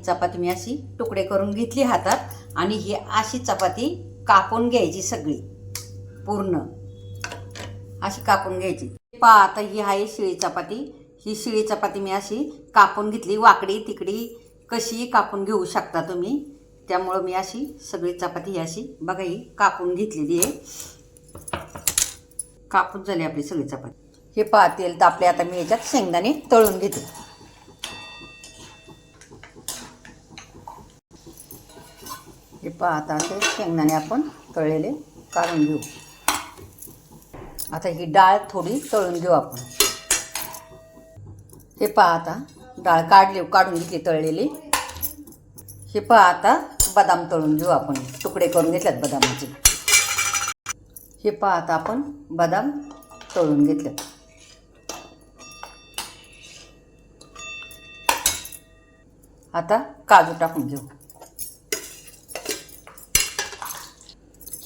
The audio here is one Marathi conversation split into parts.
चपाती मी अशी तुकडे करून घेतली हातात आणि ही अशी चपाती कापून घ्यायची सगळी पूर्ण. अशी कापून घ्यायची. पा आता ही आहे शिळी चपाती. ही शिळी चपाती मी अशी कापून घेतली. वाकडी तिकडी कशीही कापून घेऊ शकता तुम्ही. त्यामुळं मी अशी सगळी चपाती ही अशी बघा ही कापून घेतलेली आहे. कापून झाली आपली सगळी चपाती. हे पहा तेल तापले आता मी याच्यात शेंगदाणे तळून घेते. हे पहा आता असे शेंगदाणे आपण तळलेले काढून घेऊ. आता ही डाळ थोडी तळून घेऊ आपण. हे पहा आता डाळ काढली काढून घेतली तळलेली. हे पहा आता बदाम तळून घेऊ आपण. तुकडे करून घेतल्यात बदामाचे. हे पहा आता आपण बदाम तळून घेतल्यात आता काजू टाकून घेऊ.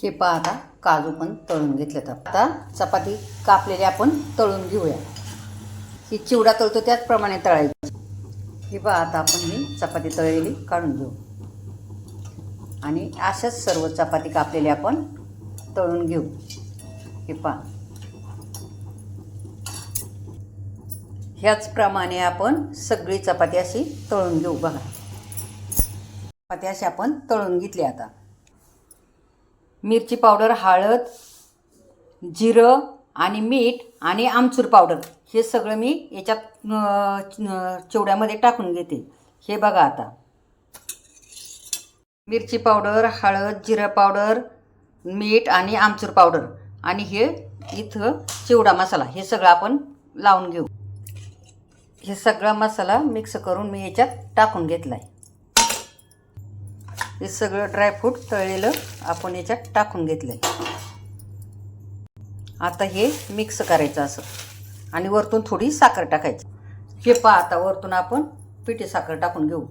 हे पहा आता काजू पण तळून घेतलेत आता चपाती कापलेली आपण तळून घेऊया. ही चिवडा तळतो त्याचप्रमाणे तळायची. ही पहा आता आपण ही चपाती तळलेली काढून घेऊ. आणि अशाच सर्व चपाती कापलेली आपण तळून घेऊ. हे पहा. ह्याचप्रमाणे आपण सगळी चपाती अशी तळून घेऊ. बघा. चपाती अशी आपण तळून घेतली आता. मिरची पावडर हळद जिरं आणि मीठ आणि आमचूर पावडर. हे सगळं मी याच्यात चिवड्यामध्ये टाकून घेते. हे बघा आता. मिरची पावडर हळद जिरं पावडर मीठ आणि आमचूर पावडर. आणि हे इथं चिवडा मसाला हे सगळं आपण लावून घेऊ. हे सगळा मसाला मिक्स करून मी याच्यात टाकून घेतला आहे हे सगळं ड्रायफ्रूट तळलेलं आपण याच्यात टाकून घेतलं आहे आता हे मिक्स करायचं असं. आणि वरतून थोडी साखर टाकायची. हे पहा आता वरतून आपण पिठी साखर टाकून घेऊ.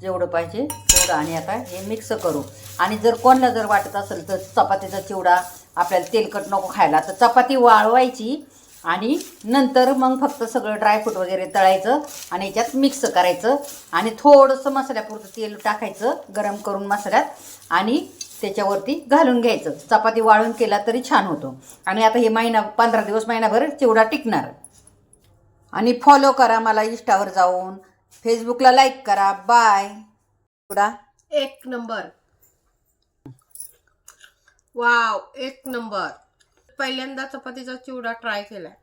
जेवढं पाहिजे तेवढं आणि आता हे मिक्स करू. आणि जर कोणाला जर वाटत असेल तर चपातीचा चिवडा आपल्याला तेलकट नको खायला तर चपाती वाळवायची. आणि नंतर मग फक्त सगळं ड्रायफ्रूट वगैरे तळायचं आणि याच्यात मिक्स करायचं आणि थोडंसं मसाल्यापुरतं तेल टाकायचं गरम करून मसाल्यात आणि त्याच्यावरती घालून घ्यायचं. चपाती वाळून केला तरी छान होतो. आणि आता हे महिना पंधरा दिवस महिनाभर चिवडा टिकणार. आणि फॉलो करा मला इंस्टावर जाऊन. फेसबुकला लाईक करा. बाय चिवडा एक नंबर. वाव एक नंबर. पहिल्यांदा चपातीचा चिवडा ट्राय केलाय.